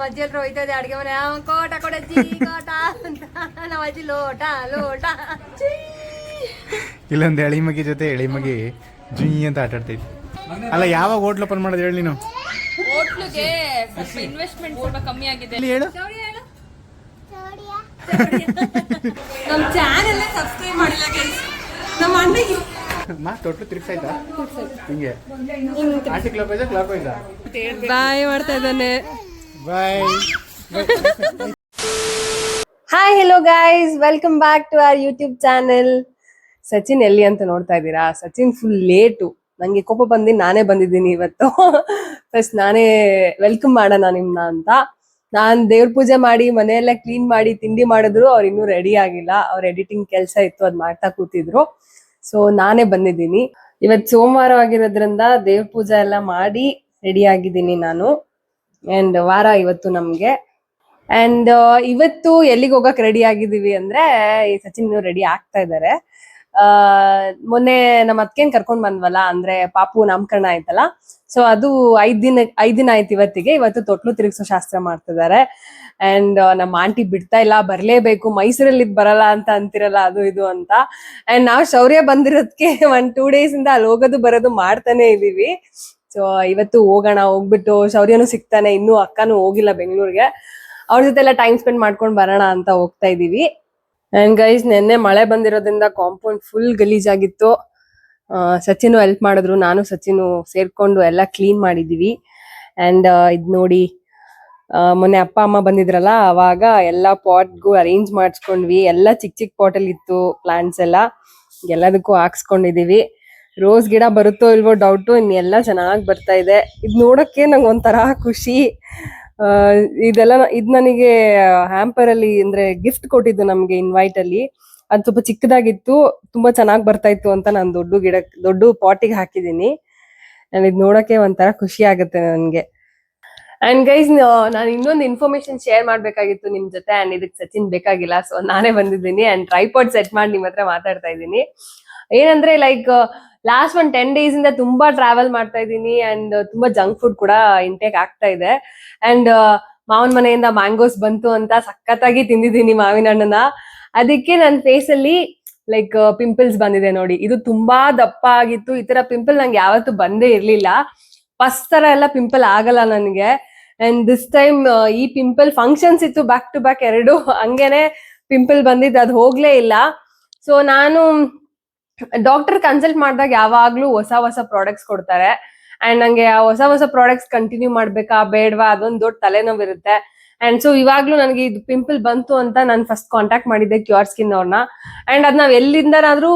ನಮ್ಮ ಅಜ್ಜಿ ಹತ್ರ ಹೋಯ್ತಾ ಇದೆ ಅಡ್ಗೆ ಮನೆ. "ಆ, ಕೋಟ ಕೊಡಜ್ಜಿ ಕೋಟ ಅಂತ. ನಮ್ಮ ಅಜ್ಜಿ ಲೋಟ ಲೋಟ. ಇಲ್ಲೊಂದು ಎಳಿಮಗಿ ಜೊತೆ ಎಳಿಮಗಿ ಜುಯಿ ಅಂತ ಆಟ ಆಡ್ತೈತಿ ಅಲ್ಲ ಯಾವಾಗ ಹೋಟ್ಲ್ ಓಪನ್ ಮಾಡೋದು ಹೇಳಿ ನೀನು? ಹೋಟ್ಲಿಗೆ ಸ್ವಲ್ಪ ಇನ್ವೆಸ್ಟ್ಮೆಂಟ್ ಸ್ವಲ್ಪ ಕಮ್ಮಿ ಆಗಿದೆ. ಇಲ್ಲಿ ಹೇಳು? ನಮ್ಮ ಚಾನೆಲ್ ಸಬ್ಸ್ಕ್ರೈಬ್ ಮಾಡಿಲ್ಲ ಗೈಸ್ ನಮ್ಮ ಅಣ್ಣಗೆ ಮಾ ತೊಟ್ಲು ತಿರ್ಗ್ಸಾಯ್ತಾ ಹಿಂಗೆ. ಕ್ಲಾಕ್ ವೈಸಾ ಬಾಯ್ ಮಾಡ್ತಾ ಇದ್ದಾನೆ. Bye hi hello guys welcome back to our YouTube channel Sachin ಎಲ್ಲಿ ಅಂತ ನೋಡ್ತಾ ಇದ್ದೀರಾ? ಸಚಿನ್ ಫುಲ್ ಲೇಟು ನಂಗೆ ಕೋಪ ಬಂದಿ ನಾನೇ ಬಂದಿದ್ದೀನಿ ಇವತ್ತು. ಫಸ್ಟ್ ನಾನೇ ವೆಲ್ಕಮ್ ಮಾಡೋಣ ನಿಮ್ನ ಅಂತ. ನಾನ್ ದೇವ್ರ ಪೂಜೆ ಮಾಡಿ, ಮನೆಯೆಲ್ಲ ಕ್ಲೀನ್ ಮಾಡಿ, ತಿಂಡಿ ಮಾಡಿದ್ರು, ಅವ್ರು ಇನ್ನೂ ರೆಡಿ ಆಗಿಲ್ಲ. ಅವ್ರ ಎಡಿಟಿಂಗ್ ಕೆಲಸ ಇತ್ತು, ಅದ್ ಮಾಡ್ತಾ ಕೂತಿದ್ರು. ಸೊ ನಾನೇ ಬಂದಿದ್ದೀನಿ. ಇವತ್ ಸೋಮವಾರ ಆಗಿರೋದ್ರಿಂದ ದೇವ್ರ ಪೂಜೆ ಎಲ್ಲ ಮಾಡಿ ರೆಡಿ ಆಗಿದ್ದೀನಿ ನಾನು. ಅಂಡ್ ವಾರ ಇವತ್ತು ನಮ್ಗೆ. ಅಂಡ್ ಇವತ್ತು ಎಲ್ಲಿಗೆ ಹೋಗಕ್ ರೆಡಿ ಆಗಿದೀವಿ ಅಂದ್ರೆ, ಈ ಸಚಿನ್ ರೆಡಿ ಆಗ್ತಾ ಇದ್ದಾರೆ ಆ, ಮೊನ್ನೆ ನಮ್ಮ ಅತ್ಕೇನ್ ಕರ್ಕೊಂಡ್ ಬಂದ್ವಲ್ಲ, ಅಂದ್ರೆ ಪಾಪು ನಾಮಕರಣ ಆಯ್ತಲ್ಲ ಸೊ ಅದು ಐದ್ ದಿನ ಐದ್ ದಿನ ಆಯ್ತು ಇವತ್ತಿಗೆ. ಇವತ್ತು ತೊಟ್ಲು ತಿರುಗಿಸೋ ಶಾಸ್ತ್ರ ಮಾಡ್ತಿದ್ದಾರೆ ಅಂಡ್ ನಮ್ಮ ಆಂಟಿ ಬಿಡ್ತಾ ಇಲ್ಲ, ಬರ್ಲೇಬೇಕು, ಮೈಸೂರಲ್ಲಿ ಇದ್ ಬರಲ್ಲ ಅಂತ ಅಂತಿರಲ್ಲ, ಅದು ಇದು ಅಂತ. ಅಂಡ್ ನಾವ್ ಶೌರ್ಯ ಬಂದಿರೋದಕ್ಕೆ ಒನ್ ಟೂ ಡೇಸ್ ಇಂದ ಅಲ್ಲಿ ಹೋಗೋದು, ಬರೋದು ಮಾಡ್ತಾನೆ ಇದೀವಿ. ಸೊ ಇವತ್ತು ಹೋಗೋಣ, ಹೋಗ್ಬಿಟ್ಟು ಶೌರ್ಯನು ಸಿಗ್ತಾನೆ, ಇನ್ನೂ ಅಕ್ಕನೂ ಹೋಗಿಲ್ಲ ಬೆಂಗಳೂರಿಗೆ. ಅವ್ರ ಜೊತೆ ಎಲ್ಲ ಟೈಮ್ ಸ್ಪೆಂಡ್ ಮಾಡ್ಕೊಂಡು ಬರೋಣ ಅಂತ ಹೋಗ್ತಾ ಇದೀವಿ ಅಂಡ್ ಗೈಸ್ ನಿನ್ನೆ ಮಳೆ ಬಂದಿರೋದ್ರಿಂದ ಕಾಂಪೌಂಡ್ ಫುಲ್ ಗಲೀಜಾಗಿತ್ತು. ಆಗಿತ್ತು ಸಚಿನು ಹೆಲ್ಪ್ ಮಾಡಿದ್ರು, ನಾನು ಸಚಿನು ಸೇರ್ಕೊಂಡು ಎಲ್ಲ ಕ್ಲೀನ್ ಮಾಡಿದೀವಿ ಅಂಡ್ ಇದ್ ನೋಡಿ ಮೊನ್ನೆ ಅಪ್ಪ, ಅಮ್ಮ ಬಂದಿದ್ರಲ್ಲ, ಅವಾಗ ಎಲ್ಲ ಪಾಟ್ಗೂ ಅರೇಂಜ್ ಮಾಡಿಸ್ಕೊಂಡ್ವಿ. ಎಲ್ಲ ಚಿಕ್ಕ ಚಿಕ್ಕ ಪಾಟಲ್ಲಿ ಇತ್ತು ಪ್ಲಾಂಟ್ಸ್ ಎಲ್ಲ. ಎಲ್ಲದಕ್ಕೂ ಹಾಕ್ಸ್ಕೊಂಡಿದೀವಿ ರೋಸ್ ಗಿಡ ಬರುತ್ತೋ ಇಲ್ವೋ ಡೌಟು, ಇನ್ನೆಲ್ಲ ಚೆನ್ನಾಗಿ ಬರ್ತಾ ಇದೆ. ಇದು ನೋಡೋಕ್ಕೆ ನಂಗೆ ಒಂಥರ ಖುಷಿ. ಇದೆಲ್ಲ ಇದು ನನಗೆ ಹ್ಯಾಂಪರ್ ಅಲ್ಲಿ ಅಂದ್ರೆ ಗಿಫ್ಟ್ ಕೊಟ್ಟಿದ್ದು ನಮಗೆ ಇನ್ವೈಟ್ ಅಲ್ಲಿ. ಅದು ಸ್ವಲ್ಪ ಚಿಕ್ಕದಾಗಿತ್ತು, ತುಂಬಾ ಚೆನ್ನಾಗಿ ಬರ್ತಾ ಇತ್ತು ಅಂತ ನಾನು ದೊಡ್ಡ ಗಿಡ, ದೊಡ್ಡ ಪಾಟಿಗೆ ಹಾಕಿದ್ದೀನಿ. ನಾನು ಇದು ನೋಡೋಕ್ಕೆ ಒಂಥರ ಖುಷಿ ಆಗುತ್ತೆ ನನ್ಗೆ. ಅಂಡ್ ಗೈಸ್ ನಾನು ಇನ್ನೊಂದು ಇನ್ಫಾರ್ಮೇಶನ್ ಶೇರ್ ಮಾಡ್ಬೇಕಾಗಿತ್ತು ನಿಮ್ ಜೊತೆ ಅಂಡ್ ಇದಕ್ಕೆ ಸಚಿನ್ ಬೇಕಾಗಿಲ್ಲ ಸೊ ನಾನೇ ಬಂದಿದ್ದೀನಿ ಅಂಡ್ ಟ್ರೈಪಾಡ್ ಸೆಟ್ ಮಾಡಿ ನಿಮ್ ಹತ್ರ ಮಾತಾಡ್ತಾ ಇದ್ದೀನಿ. ಏನಂದ್ರೆ like last one ten days ಇಂದ ತುಂಬಾ ಟ್ರಾವೆಲ್ ಮಾಡ್ತಾ ಇದ್ದೀನಿ ಅಂಡ್ ತುಂಬಾ ಜಂಕ್ ಫುಡ್ ಕೂಡ ಇಂಟೇಕ್ ಆಗ್ತಾ ಇದೆ. ಅಂಡ್ ಮಾವನ್ ಮನೆಯಿಂದ ಮ್ಯಾಂಗೋಸ್ ಬಂತು ಅಂತ ಸಖತ್ತಾಗಿ ತಿಂದಿದ್ದೀನಿ ಮಾವಿನ ಹಣ್ಣನ್ನ. ಅದಕ್ಕೆ ನನ್ನ ಫೇಸ್ ಅಲ್ಲಿ ಲೈಕ್ ಪಿಂಪಲ್ಸ್ ಬಂದಿದೆ ನೋಡಿ. ಇದು ತುಂಬಾ ದಪ್ಪ ಆಗಿತ್ತು. ಈ ತರ ಪಿಂಪಲ್ ನಂಗೆ ಯಾವತ್ತೂ ಬಂದೇ ಇರ್ಲಿಲ್ಲ. ಫಸ್ಟ್ ತರ ಎಲ್ಲ ಪಿಂಪಲ್ ಆಗಲ್ಲ ನನಗೆ. ಅಂಡ್ ದಿಸ್ ಟೈಮ್ ಈ ಪಿಂಪಲ್ ಫಂಕ್ಷನ್ಸ್ ಇತ್ತು ಬ್ಯಾಕ್ ಟು ಬ್ಯಾಕ್ ಎರಡು. ಹಂಗೇನೆ ಪಿಂಪಲ್ ಬಂದಿದ್ದು, ಅದು ಹೋಗ್ಲೇ ಇಲ್ಲ. ಸೊ ನಾನು ಡಾಕ್ಟರ್ ಕನ್ಸಲ್ಟ್ ಮಾಡಿದಾಗ ಯಾವಾಗ್ಲೂ ಹೊಸ ಹೊಸ ಪ್ರಾಡಕ್ಟ್ಸ್ ಕೊಡ್ತಾರೆ. ಅಂಡ್ ನಂಗೆ ಆ ಹೊಸ ಹೊಸ ಪ್ರಾಡಕ್ಟ್ಸ್ ಕಂಟಿನ್ಯೂ ಮಾಡ್ಬೇಕಾ, ಬೇಡವಾ, ಅದೊಂದು ದೊಡ್ಡ ತಲೆನೋವು ಇರುತ್ತೆ ಅಂಡ್ ಸೊ ಇವಾಗ್ಲೂ ನನಗೆ ಇದು ಪಿಂಪಲ್ ಬಂತು ಅಂತ ನಾನು ಫಸ್ಟ್ ಕಾಂಟ್ಯಾಕ್ಟ್ ಮಾಡಿದ್ದೆ ಕ್ಯೂರ್ ಸ್ಕಿನ್ ಅವ್ರನ್ನ. ಅಂಡ್ ಅದ್ ನಾವ್ ಎಲ್ಲಿಂದನಾದ್ರೂ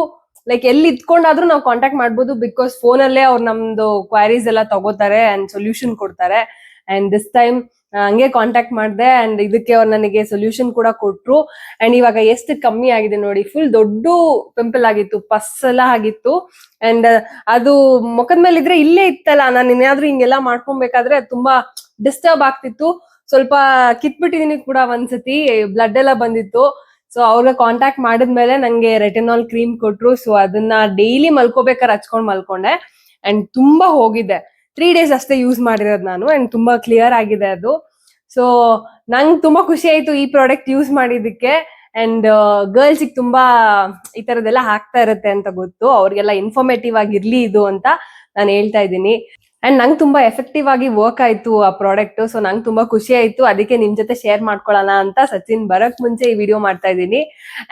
ಲೈಕ್ ಎಲ್ಲಿ ಇತ್ಕೊಂಡಾದ್ರೂ ನಾವು ಕಾಂಟ್ಯಾಕ್ಟ್ ಮಾಡ್ಬೋದು ಬಿಕಾಸ್ ಫೋನಲ್ಲೇ ಅವ್ರು ನಮ್ದು ಕ್ವೈರೀಸ್ ಎಲ್ಲ ತಗೋತಾರೆ ಅಂಡ್ ಸೊಲ್ಯೂಷನ್ ಕೊಡ್ತಾರೆ. ಅಂಡ್ ದಿಸ್ ಟೈಮ್ ಹಂಗೆ ಕಾಂಟ್ಯಾಕ್ಟ್ ಮಾಡಿದೆ ಅಂಡ್ ಇದಕ್ಕೆ ಅವ್ರು ನನಗೆ ಸೊಲ್ಯೂಷನ್ ಕೂಡ ಕೊಟ್ರು. ಅಂಡ್ ಇವಾಗ ಎಷ್ಟು ಕಮ್ಮಿ ಆಗಿದೆ ನೋಡಿ ಫುಲ್ ದೊಡ್ಡ ಪಿಂಪಲ್ ಆಗಿತ್ತು ಪಸ್ ಎಲ್ಲ ಆಗಿತ್ತು ಅಂಡ್ ಅದು ಮುಖದ ಮೇಲೆ ಇದ್ರೆ ಇಲ್ಲೇ ಇತ್ತಲ್ಲ, ನಾನು ಏನಾದ್ರೂ ಹಿಂಗೆಲ್ಲ ಮಾಡ್ಕೊಬೇಕಾದ್ರೆ ತುಂಬಾ ಡಿಸ್ಟರ್ಬ್ ಆಗ್ತಿತ್ತು. ಸ್ವಲ್ಪ ಕಿತ್ಬಿಟ್ಟಿದೀನಿ ಕೂಡ ಒಂದ್ಸತಿ ಬ್ಲಡ್ ಎಲ್ಲ ಬಂದಿತ್ತು. ಸೊ ಅವ್ರಿಗೆ ಕಾಂಟ್ಯಾಕ್ಟ್ ಮಾಡಿದ್ಮೇಲೆ ನಂಗೆ ರೆಟಿನಾಲ್ ಕ್ರೀಮ್ ಕೊಟ್ರು. ಸೊ ಅದನ್ನ ಡೈಲಿ ಮಲ್ಕೋಬೇಕಾದ್ರೆ ಹಚ್ಕೊಂಡ್ ಮಲ್ಕೊಂಡೆ. ಅಂಡ್ ತುಂಬಾ ಹೋಗಿದೆ. ತ್ರೀ ಡೇಸ್ ಅಷ್ಟೇ ಯೂಸ್ ಮಾಡಿರೋದು ನಾನು. ಅಂಡ್ ತುಂಬಾ ಕ್ಲಿಯರ್ ಆಗಿದೆ ಅದು. ಸೊ ನಂಗೆ ತುಂಬಾ ಖುಷಿ ಆಯ್ತು ಈ ಪ್ರಾಡಕ್ಟ್ ಯೂಸ್ ಮಾಡಿದಕ್ಕೆ ಅಂಡ್ ಗರ್ಲ್ಸ್ ತುಂಬಾ ಈ ತರದೆಲ್ಲ ಹಾಕ್ತಾ ಇರುತ್ತೆ ಅಂತ ಗೊತ್ತು. ಅವ್ರಿಗೆಲ್ಲ ಇನ್ಫಾರ್ಮೇಟಿವ್ ಆಗಿರ್ಲಿ ಇದು ಅಂತ ನಾನು ಹೇಳ್ತಾ ಇದ್ದೀನಿ. ಅಂಡ್ ನಂಗೆ ತುಂಬಾ ಎಫೆಕ್ಟಿವ್ ಆಗಿ ವರ್ಕ್ ಆಯ್ತು ಆ ಪ್ರಾಡಕ್ಟ್ ಸೊ ನಂಗೆ ತುಂಬಾ ಖುಷಿ ಆಯ್ತು. ಅದಕ್ಕೆ ನಿಮ್ ಜೊತೆ ಶೇರ್ ಮಾಡ್ಕೊಳ್ಳೋಣ ಅಂತ ಸಚಿನ್ ಬರಕ್ ಮುಂಚೆ ಈ ವಿಡಿಯೋ ಮಾಡ್ತಾ ಇದ್ದೀನಿ.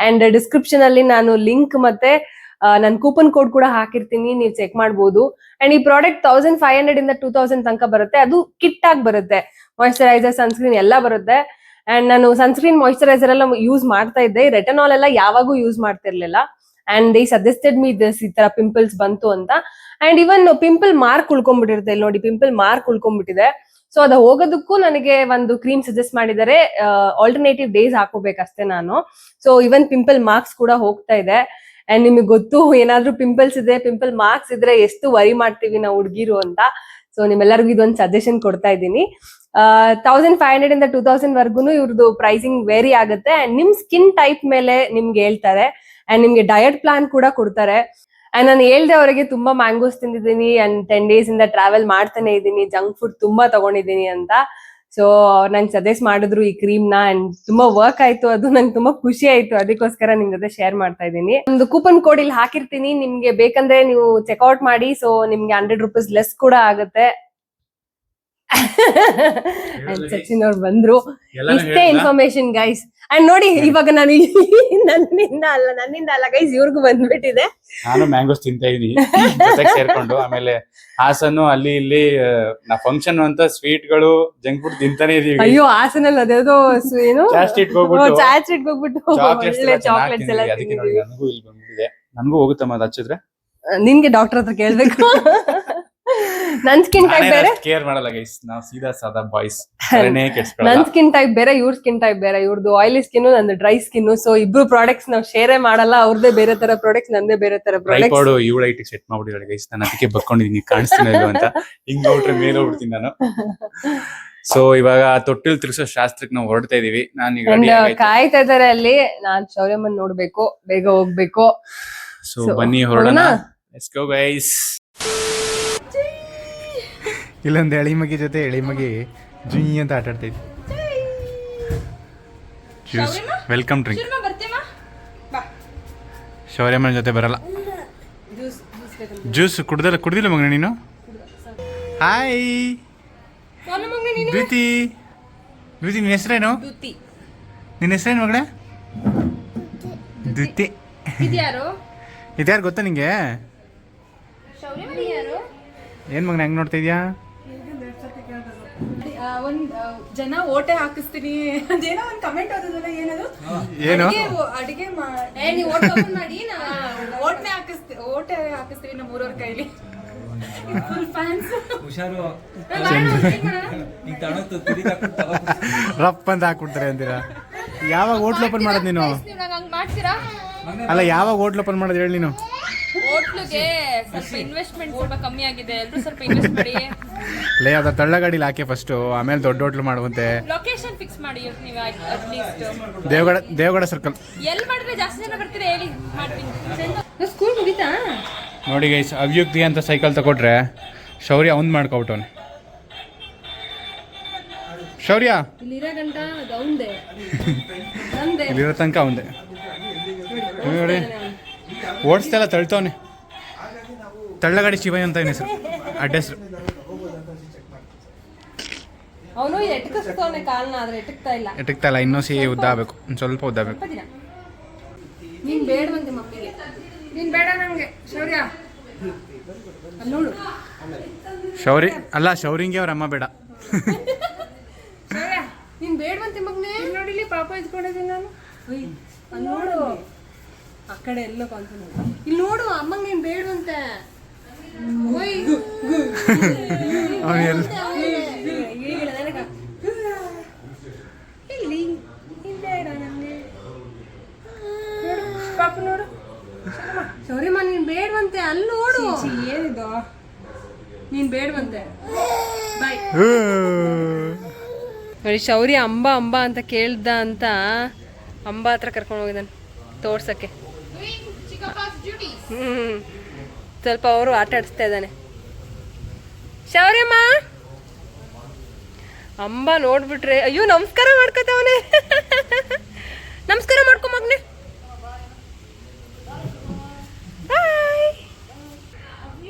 ಅಂಡ್ ಡಿಸ್ಕ್ರಿಪ್ಷನ್ ಅಲ್ಲಿ ನಾನು ಲಿಂಕ್ ಮತ್ತೆ ನನ್ನ ಕೂಪನ್ ಕೋಡ್ ಕೂಡ ಹಾಕಿರ್ತೀನಿ. ನೀವು ಚೆಕ್ ಮಾಡ್ಬೋದು. ಅಂಡ್ ಈ ಪ್ರಾಡಕ್ಟ್ ತೌಸಂಡ್ ಫೈವ್ ಹಂಡ್ರೆಡ್ ಇಂದ ಟೂ ತೌಸಂಡ್ ತನಕ ಬರುತ್ತೆ. ಅದು ಕಿಟ್ ಆಗಿ ಬರುತ್ತೆ. ಮಾಯಿಶ್ಚರೈಸರ್ ಸನ್ಸ್ಕ್ರೀನ್ ಎಲ್ಲ ಬರುತ್ತೆ. ಅಂಡ್ ನಾನು ಸನ್ಸ್ಕ್ರೀನ್ ಮಾಯಿಶ್ಚರೈಸರ್ ಎಲ್ಲ ಯೂಸ್ ಮಾಡ್ತಾ ಇದ್ದೆ. ರೆಟನಾಲ್ ಎಲ್ಲ ಯಾವಾಗೂ use ಮಾಡ್ತಿರ್ಲಿಲ್ಲ. And they suggested me this ಈ ತರ ಪಿಂಪಲ್ಸ್ ಬಂತು ಅಂತ. ಅಂಡ್ ಇವನ್ ಪಿಂಪಲ್ ಮಾರ್ಕ್ ಉಳ್ಕೊಂಡ್ಬಿಟ್ಟಿರುತ್ತೆ ಇಲ್ಲಿ ನೋಡಿ ಪಿಂಪಲ್ ಮಾರ್ಕ್ ಉಳ್ಕೊಂಡ್ಬಿಟ್ಟಿದೆ. ಸೊ ಅದು ಹೋಗೋದಕ್ಕೂ ನನಗೆ ಒಂದು ಕ್ರೀಮ್ ಸಜೆಸ್ಟ್ ಮಾಡಿದರೆ ಆಲ್ಟರ್ನೇಟಿವ್ ಡೇಸ್ ಹಾಕೋಬೇಕಷ್ಟೇ ನಾನು. ಸೊ ಇವನ್ ಪಿಂಪಲ್ ಮಾರ್ಕ್ಸ್ ಕೂಡ ಹೋಗ್ತಾ ಇದೆ. ಅಂಡ್ ನಿಮಗೆ ಗೊತ್ತು, ಏನಾದ್ರೂ ಪಿಂಪಲ್ಸ್ ಇದೆ ಪಿಂಪಲ್ ಮಾರ್ಕ್ಸ್ ಇದ್ರೆ ಎಷ್ಟು ವರಿ ಮಾಡ್ತೀವಿ ನಾವು ಹುಡುಗಿರು ಅಂತ. ಸೊ ನಿಮ್ಮೆಲ್ಲರಿಗೂ ಇದೊಂದು ಸಜೆಷನ್ ಕೊಡ್ತಾ ಇದ್ದೀನಿ. ತೌಸಂಡ್ ಫೈವ್ ಹಂಡ್ರೆಡ್ ಇಂದ ಟೂ ತೌಸಂಡ್ ವರ್ಗು ಇವ್ರದ್ದು ಪ್ರೈಸಿಂಗ್ ವೇರಿ ಆಗುತ್ತೆ. ಅಂಡ್ ನಿಮ್ ಸ್ಕಿನ್ ಟೈಪ್ ಮೇಲೆ ನಿಮ್ಗೆ ಹೇಳ್ತಾರೆ. ಅಂಡ್ ನಿಮ್ಗೆ ಡಯಟ್ ಪ್ಲಾನ್ ಕೂಡ ಕೊಡ್ತಾರೆ. ಅಂಡ್ ನಾನು ಹೇಳ್ದೆ ಅವರಿಗೆ ತುಂಬಾ ಮ್ಯಾಂಗೋಸ್ ತಿಂದಿದ್ದೀನಿ ಅಂಡ್ ಟೆನ್ ಡೇಸ್ ಇಂದ ಟ್ರಾವೆಲ್ ಮಾಡ್ತಾನೆ ಇದ್ದೀನಿ ಜಂಕ್ ಫುಡ್ ತುಂಬಾ ತಗೊಂಡಿದ್ದೀನಿ ಅಂತ. ಸೊ ನಂಗೆ ಸಜೆಸ್ಟ್ ಮಾಡಿದ್ರು ಈ ಕ್ರೀಮ್ನ ಅಂಡ್ ತುಂಬಾ ವರ್ಕ್ ಆಯ್ತು, ಅದು ನಂಗೆ ತುಂಬಾ ಖುಷಿ ಆಯ್ತು. ಅದಕ್ಕೋಸ್ಕರ ನಿಮ್ ಜೊತೆ ಶೇರ್ ಮಾಡ್ತಾ ಇದ್ದೀನಿ. ಒಂದು ಕೂಪನ್ ಕೋಡ್ ಇಲ್ಲಿ ಹಾಕಿರ್ತೀನಿ, ನಿಮ್ಗೆ ಬೇಕಂದ್ರೆ ನೀವು ಚೆಕ್ಔಟ್ ಮಾಡಿ ಸೊ ನಿಮ್ಗೆ ಹಂಡ್ರೆಡ್ ರುಪೀಸ್ ಲೆಸ್ ಕೂಡ ಆಗುತ್ತೆ. And ಸಚಿನ್ ಅವ್ರು ಬಂದ್ರು. ಇಷ್ಟೇ ಇನ್ಫಾರ್ಮೇಶನ್ ಗೈಸ್ ಅಂಡ್ ನೋಡಿ ಇವಾಗ ನಾನು ನನ್ನಿಂದ ಅಲ್ಲ ನನ್ನಿಂದ ಅಲ್ಲ ಗೈಸ್ ಇವ್ರಿಗೂ ಬಂದ್ಬಿಟ್ಟಿದೆ. ನಾನು ಮ್ಯಾಂಗೋಸ್ ತಿಂತಾ ಇದೀನಿ. ಸೇರ್ಕೊಂಡು ಆಮೇಲೆ ಹಾಸನ್ನು ಅಲ್ಲಿ ಇಲ್ಲಿ ನಾ ಫಂಕ್ಷನ್ ಅಂತ ಸ್ವೀಟ್ಗಳು ಜಂಕ್ ಫುಡ್ ತಿಂತಾನೆ ಇದೀವಿ ಅಯ್ಯೋ ಹಾಸನಲ್ಲಿ ಅದೇದೋ ಏನು? ಚಾಟ್ ಸ್ಟ್ರೀಟ್ ಹೋಗ್ಬಿಟ್ಟು. ಚಾಟ್ ಹೋಗ್ಬಿಟ್ಟು. ಚಾಕ್ಲೇಟ್ಸ್ ಒಳ್ಳೆ ಚಾಕ್ಲೇಟ್ಸ್ ಎಲ್ಲ ಅದಕ್ಕೆ ನೋಡಿ. ನನಗೂ ಇಲ್ಲಿ ಬಂದ್ಬಿಟ್ಟಿದೆ. ನನಗೂ ಹೋಗುತ್ತಮ್ಮ ಅದು ಹಚ್ಚಿದ್ರೆ? ನಿನ್ಗೆ ಡಾಕ್ಟರ್ ಹತ್ರ ಕೇಳ್ಬೇಕು. ನನ್ ಸ್ಕಿನ್ ಟೈಪ್ ಬೇರೆ? ಕೇರ್ ಮಾಡಲ್ಲ ಗೈಸ್ ನಾವು ಸೀದಾ ಸಾದಾ ಬಾಯ್ಸ್ ತಲೆನೇ ನನ್ ಕೆಡ್ಸ್ಕೊಳ್ಳಲ್ಲ ಸ್ಕಿನ್ ಟೈಪ್ ಬೇರೆ ಇವ್ರ ಸ್ಕಿನ್ ಟೈಪ್ ಬೇರೆ. ಇವ್ರದ್ದು ಆಯಿಲಿ ಸ್ಕಿನ್ ನಂದು ಡ್ರೈ ಸ್ಕಿನ್ ಸೊ ಇಬ್ರು ಪ್ರಾಡಕ್ಟ್ಸ್ ನಾವು ಶೇರೇ ಮಾಡಲ್ಲ. ಅವ್ರದೇ ಬೇರೆ ತರ ಪ್ರಾಡಕ್ಟ್ಸ್ ನಂದೇ ಬೇರೆ ತರ ಪ್ರಾಡಕ್ಟ್ ಇವಳ ಐಟಿ ಸೆಟ್ ಮಾಡ್ಬಿಟ್ಟಿದ್ದಾಳೆ ಗೈಸ್ ನಾನು ಅದಕ್ಕೆ ಬಕ್ಕೊಂಡಿದ್ದೀನಿ ಕಾಣಿಸ್ತೀನಿ ಅಂತ. ಹಿಂಗ್ ನೋಡ್ರೆ ಮೇಲೆ ಹೋಗ್ಬಿಡ್ತೀನಿ ನಾನು. ಸೊ ಇವಾಗ ತೊಟ್ಟಿಲ್ ತಿರ್ಸೋ ಶಾಸ್ತ್ರಕ್ಕೆ ನಾವು ಹೊರಡ್ತಾ ಇದೀವಿ. ನಾನು ಕಾಯ್ತಾ ಇದಾರೆ ಅಲ್ಲಿ. ನಾನ್ ಶೌರ್ಯಮ್ಮನ್ ನೋಡ್ಬೇಕು. ಬೇಗ ಹೋಗ್ಬೇಕು. ಸೊ ಬನ್ನಿ ಹೊರಡೋಣ. ಗೈಸ್ ಇಲ್ಲೊಂದು ಎಳಿಮಗಿ ಜೊತೆ ಎಳಿಮಗಿ ಜುಯಿ ಅಂತ ಆಟ ಆಡ್ತೈತಿ ಜ್ಯೂಸ್ ವೆಲ್ಕಮ್ ಡ್ರಿಂಕ್ ಶರ್ಮಾ ಬರ್ತೀಮಾ ಬಾ. ಶೌರ್ಯಮ್ಮನ ಜೊತೆ ಬರಲ್ಲ. ಜ್ಯೂಸ್ ಕುಡ್ದಲ್ಲ ಕುಡ್ದಿಲ್ಲ ಮಗನ ನೀನು? ಹಾಯ್ ದ್ವಿತಿ ದ್ವಿತಿ ನಿನ್ನ ಹೆಸರೇನು? ನಿನ್ನ ಹೆಸರೇನು ಮಗಳೇ ದ್ವಿತಿ ಇದ್ಯಾರು? ಇದ್ಯಾರು ಗೊತ್ತಾ ನಿಂಗೆ? ಏನ್ ಮಗನ ಹೆಂಗ್ ನೋಡ್ತಾ ಇದೀಯಾ? ಒಂದ್ ಜನ ಓಟೆ ಹಾಕಿಸ್ತೀನಿ ಅದೇನೋ ಒಂದ್ ಕಮೆಂಟ್ ಓದೋದಲ್ಲ ಏನದು ಏನು? ಅಡಿಗೆ ಮಾ- ಏ ನೀವು ಓಟ್ ಓಪನ್ ಮಾಡಿ ನಾ ಓಟ್ನೆ ಹಾಕಿಸ್ತೀವಿ ಓಟೆ ಹಾಕಿಸ್ತೀವಿ ನಮ್ಮ ಊರವ್ರ ಕೈಲಿ. ಫುಲ್ ಫ್ಯಾನ್ಸ್ ಹುಷಾರು. ರಪ್ ಅಂತ ಹಾಕ್ಬಿಡ್ತಾರೆ ಅಂತೀರಾ? ಯಾವಾಗ ಹೋಟ್ಲ್ ಓಪನ್ ಮಾಡೋದು ನೀನು? ನೀವು ನಂಗೆ ಹಂಗ್ ಮಾಡ್ತೀರಾ? ಅಲ್ಲ ಯಾವಾಗ ಹೋಟ್ಲ್ ಓಪನ್ ಮಾಡೋದು ಹೇಳಿ ನೀನು? ಹೋಟ್ಲಿಗೆ ಸ್ವಲ್ಪ ಇನ್ವೆಸ್ಟ್ಮೆಂಟ್ ಸ್ವಲ್ಪ ಕಮ್ಮಿ ಆಗಿದೆ. ಎಲ್ಲರೂ ಸ್ವಲ್ಪ ಇನ್ವೆಸ್ಟ್ ಮಾಡಿ. ಲೇ ಅದ ತಳ್ಳಗಾಡಿಲಿ ಹಾಕಿ ಫಸ್ಟು ಆಮೇಲೆ ದೊಡ್ಡ ಹೋಟ್ಲು ಮಾಡುವಂತೆ. ಲೊಕೇಶನ್ ಫಿಕ್ಸ್ ಮಾಡಿ ನೀವು ಅಟ್ಲೀಸ್ಟ್ ದೇವಗಡ ದೇವಗಡ ಸರ್ಕಲ್ ಎಲ್ಲಿ ಮಾಡಿದ್ರೆ ಜಾಸ್ತಿ ಜನ ಬರ್ತೀರಾ ಹೇಳಿ ಮಾಡ್ತೀನಿ. ಸ್ಕೂಲ್ ಮುಗಿತಾ? ನೋಡಿ ಗೈಸ್ ಅವ್ಯುಕ್ತಿ ಅಂತ ಸೈಕಲ್ ತಗೊಟ್ರೆ ಶೌರ್ಯ ಅವ್ನ್ ಮಾಡ್ಕೊಬಿಟ್ಟವನೆ. ಶೌರ್ಯ! ಇಲ್ಲಿರೋ ಗಂಟ ಅವಂದೆ ಇಲ್ಲಿರೋ ತನಕ ಅವಂದೆ ನೋಡಿ. ಓಡಿಸ್ತೆಲ್ಲ ತಳ್ತವನೆ. ತಳ್ಳಗಾಡಿ ಶಿವಯ್ಯ ಅಂತ ಏನು ಹೆಸರು. ಅಡ್ಡ ಹೆಸರು ಅವನು ಎಟ್ಕಿಸ್ತವನೆ ಕಾಲ್ನ ಆದ್ರೆ ಎಟಕ್ತಾ ಇಲ್ಲ. ಎಟಕ್ತಾ ಇಲ್ಲ ಇನ್ನೂ ಸಿ ಉದ್ದ ಆಗ್ಬೇಕು. ಒಂದು ಸ್ವಲ್ಪ ಉದ್ದ ಆಗ್ಬೇಕು. ನೀನ್ ಬೇಡವಂತೆ ಮಮ್ಮಿಗೆ ನೀನ್ ಬೇಡ ನಂಗೆ ಶೌರ್ಯ. ನೋಡು. ಶೌರಿ ಅಲ್ಲ ಶೌರಿಂಗೆ ಅವ್ರ ಅಮ್ಮ ಬೇಡ. ನೀನ್ ಬೇಡವಂತೆ ಮಗ್ನೆ. ನೋಡಿಲಿ ಪಾಪ ಇದ್ಕೊಂಡಿದ್ದೀನಿ ನಾನು. ನೋಡು. ಆ ಕಡೆ ಎಲ್ಲೋ ಕಾನ್ಸನ್ ಇಲ್ಲಿ ನೋಡು ಅಮ್ಮಂಗೆ ನೀನು ಬೇಡವಂತೆ. ಇಲ್ಲಿ ಬೇಡ ನೋಡು ಪಾಪ ನೋಡು. ನೀನ್ ಬೇಡವಂತೆ. ಅಲ್ಲಿ ನೋಡು. ಏನಿದು? ನೀನ್ ಬೇಡವಂತೆ. ಬಾಯ್. ನೋಡಿ ಶೌರ್ಯ ಅಂಬ ಅಂಬ ಅಂತ ಕೇಳ್ದ ಅಂತ ಅಂಬ ಹತ್ರ ಕರ್ಕೊಂಡು ಹೋಗಿದ್ದಾನೆ ತೋರ್ಸಕ್ಕೆ. ಸ್ವಲ್ಪ ಅವರು ಆಟ ಆಡಿಸ್ತಾ ಇದ್ದಾನೆ. ಶೌರ್ಯಮ್ಮ! ಅಂಬ ನೋಡ್ಬಿಟ್ರೆ, ಅಯ್ಯೋ, ನಮಸ್ಕಾರ ಮಾಡ್ಕೊತಾವನೆ. ನಮಸ್ಕಾರ ಮಾಡ್ಕೊ ಮಗ್ನೆ.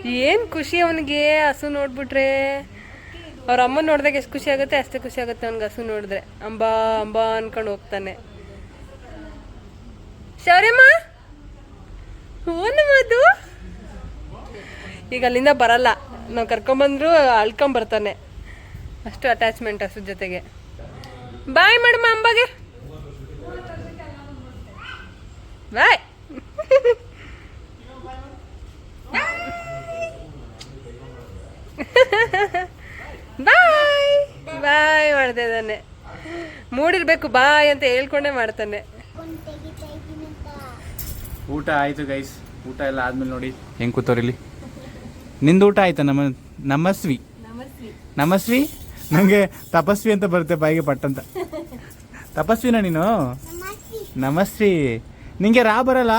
ಏನ್ ಖುಷಿ ಅವನಿಗೆ ಹಸು ನೋಡ್ಬಿಟ್ರೆ. ಅವ್ರ ಅಮ್ಮ ನೋಡಿದಾಗ ಎಷ್ಟು ಖುಷಿ ಆಗುತ್ತೆ, ಅಷ್ಟೇ ಖುಷಿ ಆಗುತ್ತೆ ಅವ್ನಿಗೆ ಹಸು ನೋಡಿದ್ರೆ. ಅಂಬಾ ಅಂಬಾ ಅನ್ಕೊಂಡು ಹೋಗ್ತಾನೆ. ಶೌರ್ಯಮ್ಮ! ಓನಮ್ಮದು ಈಗ ಅಲ್ಲಿಂದ ಬರಲ್ಲ. ನಾವು ಕರ್ಕೊಂಬಂದ್ರು ಅಳ್ಕೊಂಬರ್ತಾನೆ ಅಷ್ಟು ಅಟ್ಯಾಚ್ಮೆಂಟ್ ಅಷ್ಟು ಜೊತೆಗೆ. ಬಾಯ್ ಮಾಡಮ್ಮ ಅಂಬಾಗೆ. ಬಾಯ್. ಬಾಯ್. ಬಾಯ್ ಮಾಡ್ತಾ ಇದ್ದಾನೆ. ಮೂಡಿರ್ಬೇಕು ಬಾಯ್ ಅಂತ ಹೇಳ್ಕೊಂಡೇ ಮಾಡ್ತಾನೆ. ಊಟ ಆಯ್ತು ಗೈಸ್ ಊಟ ಎಲ್ಲ ಆದ್ಮೇಲೆ ನೋಡಿ. ಹೆಂಗ್ ಕೂತವ್ರಿಲ್ಲಿ? ನಿಂದು ಊಟ ಆಯ್ತಾ? ನಮ್ಮ ನಮಸ್ವಿ. ನಮಸ್ವಿ. ನಂಗೆ ತಪಸ್ವಿ ಅಂತ ಬರುತ್ತೆ ಬಾಯಿಗೆ ಪಟ್ಟಂತ. ತಪಸ್ವಿನ ನೀನು? ನಮಸ್ವಿ. ನಿಂಗೆ ರಾ ಬರಲ್ಲ?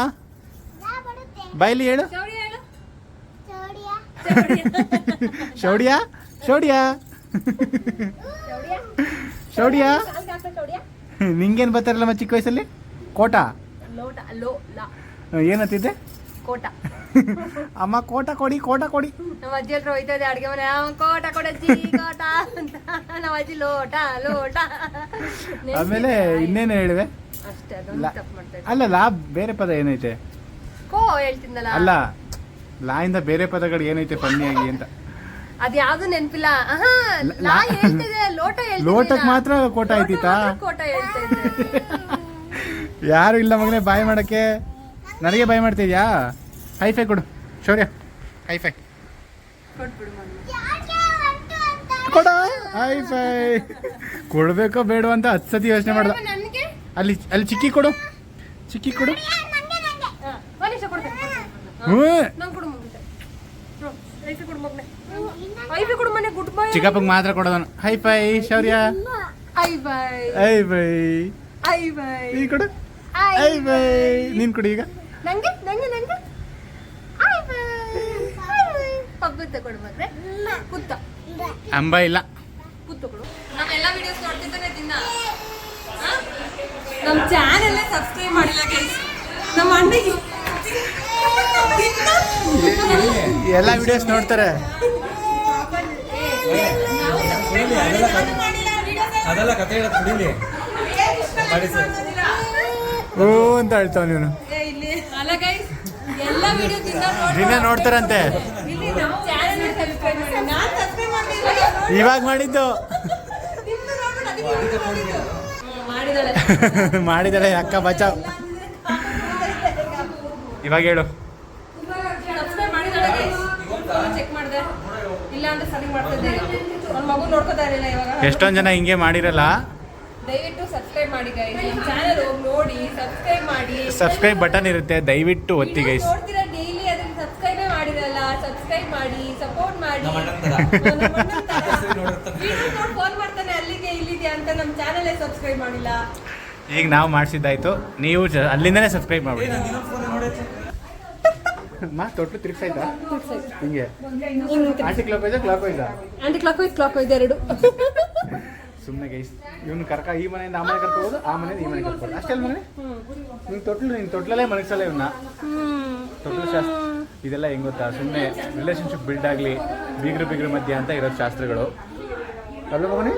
ಬಾಯ್ಲಿ ಹೇಳು. ಶೌಡಿಯಾ? ಶೌಡಿಯಾ? ಶೌರ್ಯ ನಿಂಗೇನು ಬರ್ತಾರಲ್ಲಮ್ಮ ಚಿಕ್ಕ ವಯಸ್ಸಲ್ಲಿ? ಕೋಟ? ಲೋಟ ಲೋ ಲಾ. ಏನಂತಿದ್ದೆ? ಕೋಟ. ಅಮ್ಮ ಕೋಟ ಕೊಡಿ ಕೋಟ ಕೊಡಿ. ನಮ್ಮ ಅಜ್ಜಿ ಹತ್ರ ಹೋಯ್ತಾ ಇದೆ ಅಡ್ಗೆ ಮನೆ. "ಅವ ಕೋಟ ಕೊಡಜ್ಜಿ ಕೋಟ ಅಂತ. ನಮ್ಮ ಅಜ್ಜಿ ಲೋಟ ಲೋಟ. ಆಮೇಲೆ ಇನ್ನೇನು ಹೇಳಿದೆ? ಅಷ್ಟೇ ಅದೊಂದು ತಪ್ಪು ಮಾಡ್ತಾ ಇದ್ದೆ. ಅಲ್ಲ ಲಾ ಬೇರೆ ಪದ ಏನೈತೆ? ಕೋ ಹೇಳ್ತಿದ್ನಲ್ಲ. ಅಲ್ಲ ಲಾ ಇಂದ ಬೇರೆ ಪದಗಳು ಏನೈತೆ ಫನ್ನಿಯಾಗಿ ಅಂತ? ಅದು ಯಾವ್ದು ನೆನಪಿಲ್ಲ. ಆಹಾ, ಲ- ಹೇಳ್ತಿದೆ ಲೋಟ ಹೇಳ್ತಿದೆ ಲೋಟಕ್ಕೆ ಮಾತ್ರ ಕೋಟ ಐತಿತಾ ಕೋಟ ಹೇಳ್ತಾ ಇದ್ದೆ ಯಾರು ಇಲ್ಲ ಮಗನೇ ಬಾಯ್ ಮಾಡಕ್ಕೆ? ನನಗೆ ಭಯ ಮಾಡ್ತಿದ್ಯಾ? ಹೈಫೈ ಕೊಡು. ಶೌರ್ಯ. ಹೈಫೈ ಕೊಡ. ಹೈಫೈ ಕೊಡ್ಬೇಕೋ ಬೇಡ ಅಂತ ಹತ್ತು ಸತಿ ಯೋಚನೆ ಮಾಡ್ದ. ನನ್ಗೆ? ಅಲ್ಲಿ ಅಲ್ಲಿ ಚಿಕ್ಕಿ ಕೊಡು. ಚಿಕ್ಕಿ ಕೊಡು. ಚಿಕ್ಕಪ್ಪ ಒಂದ್ ನಿಮಿಷ ಕೊಡ್ತೇನೆ ಹ್ಞೂ ನಂಗೆ ಕೊಡು ಮಗನಿಗೆ. ಹ್ಮ್, ಐಫಿ ಕೊಡು ಮಗನೇ. ಐಫಿ ಕೊಡು ಮನೆ ಗುಡ್ ಬೈ. ಚಿಕ್ಕಪ್ಪಗೆ ಮಾತ್ರ ಕೊಡೋದನು ಹೈಫೈ ಶೌರ್ಯ. ಐ ಬೈ ಐ ಬೈ ಐ ಬೈ ಈ ಕೊಡು. ಐ ಬೈ ನೀನು ಕೊಡಿ ಈಗ. ನಂಗೆ? ನಂಗೆ ನಂಗೆ? ಮಗ್ರೆ ಕುತ್ತ. ಅಂಬ ಇಲ್ಲ. ಕುತ್ತು ಕೊಡು ನಾವೆಲ್ಲ ವಿಡಿಯೋಸ್ ನೋಡ್ತಿದ್ದಾನೆ ದಿನ. ನಮ್ಮ ಚಾನೆಲ್ ಸಬ್ಸ್ಕ್ರೈಬ್ ಮಾಡಿಲ್ಲ ಗೈಸ್ ನಮ್ಮ ಅಣ್ಣಗೆ ಎಲ್ಲ ವಿಡಿಯೋಸ್ ನೋಡ್ತಾರೆ. ಅದೆಲ್ಲ ಕತೆ- ಹೇಳೋದು ಕುಡೀಲಿ ಓ ಅಂತ ಹೇಳ್ತಾವ ನೀನು. ಅಲ್ಲ ಗೈಸ್ ಎಲ್ಲ ದಿನ ನೋಡ್ತಾರಂತೆ. ಇಲ್ಲಿ ನಮ್ಮ ಚಾನೆಲ್ ಸಬ್ಸ್ಕ್ರೈಬ್ ಮಾಡಿ. ನಾನು ಸಬ್ಸ್ಕ್ರೈಬ್ ಮಾಡಿಲ್ಲ ಇವಾಗ ಮಾಡಿದ್ದು. ಮಾಡಿದಳೆ ನೋಡ್ಬಿಟ್ಟು ಅದಕ್ಕೆ ಹ್ಮ್, ಮಾಡಿದಾಳೆ. ಮಾಡಿದಾಳೆ ಅಕ್ಕ ಬಚಾವ್ ಇವಾಗ ಹೇಳು. ಸಬ್ಸ್ಕ್ರೈಬ್ ಮಾಡಿದಾಳೆ ಗೈಸ್ ಚೆಕ್ ಮಾಡಿದೆ. ಇಲ್ಲ ಅಂದ್ರೆ ಸರಿ ಮಾಡ್ತಿದ್ದೆ ನನ್ನ ಮಗು ನೋಡ್ಕೋತಾ ಇರಲಿಲ್ಲ ಇವಾಗ. ಎಷ್ಟೊಂದು ಜನ ಹಿಂಗೆ ಮಾಡಿರಲ್ಲ. ದಯವಿಟ್ಟು ಸಬ್ಸ್ಕ್ರೈಬ್ ಮಾಡಿ ಗೈಸ್ ನಮ್ಮ ಚಾನೆಲ್ ಹೋಗಿ ನೋಡಿ ಸಬ್ಸ್ಕ್ರೈಬ್ ಮಾಡಿ. ಸಬ್ಸ್ಕ್ರೈಬ್ ಬಟನ್ ಇರುತ್ತೆ ದಯವಿಟ್ಟು ಒತ್ತಿ ಗೈಸ್ ನೋಡ್ತೀರಾ ಡೈಲಿ ಅದನ್ನ ಸಬ್ಸ್ಕ್ರೈಬೇ ಮಾಡಿರಲ್ಲ ಸಬ್ಸ್ಕ್ರೈಬ್ ಮಾಡಿ ಸಪೋರ್ಟ್ ಮಾಡಿ. ಫೋನ್ ಮಾಡ್ತಾನೆ ಅಲ್ಲಿಗೆ ಇಲ್ಲಿಗೆ ಅಂತ ನಮ್ಮ ಚಾನೆಲ್ ಸಬ್ಸ್ಕ್ರೈಬ್ ಮಾಡಿಲ್ಲ. ಈಗ ನಾವು ಮಾಡಿಸಿದ್ದಾಯ್ತು. ನೀವು ಅಲ್ಲಿಂದನೇ ಸಬ್ಸ್ಕ್ರೈಬ್ ನೋಡೈತೆ ಮಾ ತೊಟ್ಲು ತಿರ್ಗ್ಸಾಯ್ತಾ? ಹಿಂಗೆ. ಆಂಟಿ ಕ್ಲಾಕ್ ವೈಸಾ ಕ್ಲಾಕ್ ವೈಸಾ anticlockwise clockwise ಎರಡು. ಸುಮ್ಮನೆ ಗೈಸ್ ಇವ್ನು ಕರ್ಕ ಈ ಮನೆಯಿಂದ ಆ ಮನೆ ಕರ್ಕೋಬೋದು ಆ ಮನೆಯಿಂದ ಈ ಮನೆ ಕರ್ಕೋಬೋದು ಅಷ್ಟೇ ಮನೆ ನಿನ್ ತೊಟ್ಲು ನಿನ್ ತೊಟ್ಲಲ್ಲೇ ಮನಸ್ಸಲ್ಲ ಇವನ್ನ ತೊಟ್ಲು ಶಾಸ್ತ್ರ ಇದೆಲ್ಲ ಹೆಂಗ್ ಗೊತ್ತಾ? ಸುಮ್ಮನೆ ರಿಲೇಶನ್ಶಿಪ್ ಬಿಲ್ಡ್ ಆಗಲಿ ಬೀಗ್ರು ಬೀಗ್ರ ಮಧ್ಯ ಅಂತ ಇರೋ ಶಾಸ್ತ್ರಗಳು. ಅಲ್ಲ ಮಗನೇ?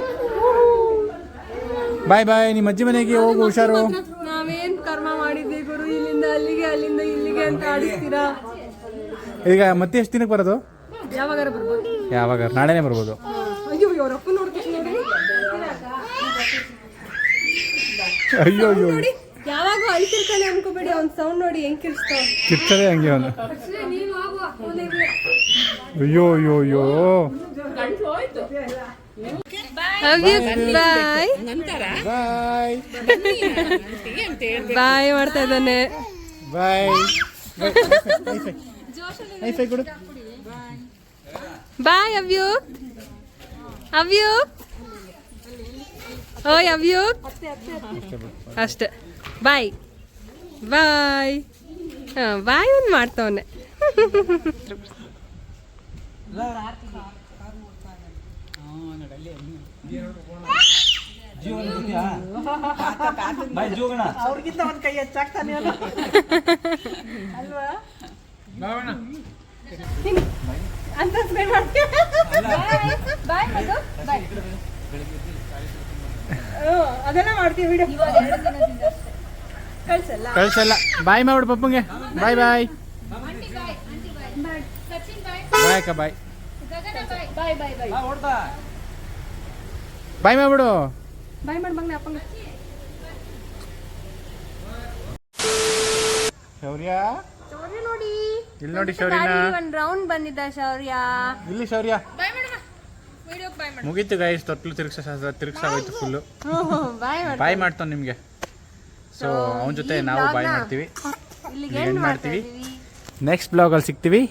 ಬಾಯ್ ಬಾಯ್ ನಿಮ್ಮ ಅಜ್ಜಿ ಮನೆಗೆ ಹೋಗು ಹುಷಾರು. ನಾವೇನ್ ಕರ್ಮ ಮಾಡಿದ್ವಿ ಗುರು? ಇಲ್ಲಿಂದ ಅಲ್ಲಿಗೆ ಅಲ್ಲಿಂದ ಇಲ್ಲಿಗೆ ಅಂತ ಆಡಿಸ್ತೀರಾ? ಈಗ ಮತ್ತೆ ಎಷ್ಟು ದಿನಕ್ಕೆ ಬರೋದು? ಯಾವಾಗಾರ ಬರ್ಬೋದು. ಯಾವಾಗ? ನಾಳೆನೇ ಬರ್ಬೋದು. ಅಯ್ಯೋ ನೋಡ್ಬೇಕು ನೋಡಿ ಅಯ್ಯೋ ಅಯ್ಯೋ. ನೋಡಿ ಯಾವಾಗ ಅಳ್ತಿರ್ತಾನೆ ಅನ್ಕೋಬೇಡಿ ಅವ್ನ್ ಸೌಂಡ್ ನೋಡಿ ಹೆಂಗ್ ಕಿರ್ಸ್ತಾವ ಕಿರ್ತದೆ ಹಂಗೆ ಅವನು. ನೀನು ಹೋಗು ಅವನಿಗೆ ಅಯ್ಯೋ ಅಯ್ಯೋ ಅಯ್ಯೋ. ಬಾಯ್ ಬಾಯ್ ಬಾಯ್ ಮಾಡ್ತಾ ಇದ್ದಾನೆ. ಬಾಯ್ ಬಾಯ್ ಅವ್ಯು ಅವ್ಯು ಓಯ್ ಅಭಿಯೋಗ್ ಅಷ್ಟೇ. ಬಾಯ್. ಬಾಯ್. ಹಾಂ ಬಾಯ್ ಒಂದು ಮಾಡ್ತಾವನೆ. ಜೀವನ ಇದೆಯಾ ಬಾಯ್ ಜೋಗಣ ಅಂತ ಸ್ಪೆಂಡ್ ಮಾಡ್ತೀವಿ ಬಾಯ್. ಬಾಯ್. ಅದೆಲ್ಲ ಮಾಡ್ತೀವಿ ವಿಡಿಯೋ ಕಳ್ಸಲ್ಲ? ಕಳ್ಸಲ್ಲ. ಬಾಯ್ ಮಾಡ್ಬಿಡು ಪಪ್ಪಂಗೆ. ಬಾಯ್ ಬಾಯ್. ಬಾಯ್. ಅಕ್ಕ ಬಾಯ್. ಬಾಯ್ ಬಾಯ್ ಬಾಯ್. ಬಾ ಓಡ್ತಾ ಬಾಯ್ ಮಾಡ್ಬಿಡು ಬಾಯ್ ಮಾಡಿ ಮಗನೇ ಅಪ್ಪಂಗೆ. ಶೌರ್ಯ? ಶೌರ್ಯ ನೋಡಿ. ಇಲ್ಲಿ ನೋಡಿ ಶೌರ್ಯನ. ಒಂದ್ ರೌಂಡ್ ಬಂದಿದ್ದ ಶೌರ್ಯ. ಇಲ್ಲಿ ಶೌರ್ಯ. ಬಾಯ್ ಮುಗೀತು ಗೈಸ್ ತೊಟ್ಲು ತಿರುಗ್ಸ ಶಾಸ್ತ್ರ ತಿರ್ಗ್ಸಾಗೋಯ್ತು ಫುಲ್ಲು ಬಾಯ್ ಮಾಡಿ ಬಾಯ್ ಮಾಡ್ತಾನೆ. ನಿಮಗೆ. ಸೊ ಅವನ ಜೊತೆ ನಾವು ಬಾಯ್ ಮಾಡ್ತೀವಿ. ಇಲ್ಲಿಗೆ ಎಂಡ್ ಮಾಡ್ತೀವಿ? ಮಾಡ್ತೀವಿ ನೆಕ್ಸ್ಟ್ ಬ್ಲಾಗಲ್ಲಿ ಸಿಗ್ತೀವಿ.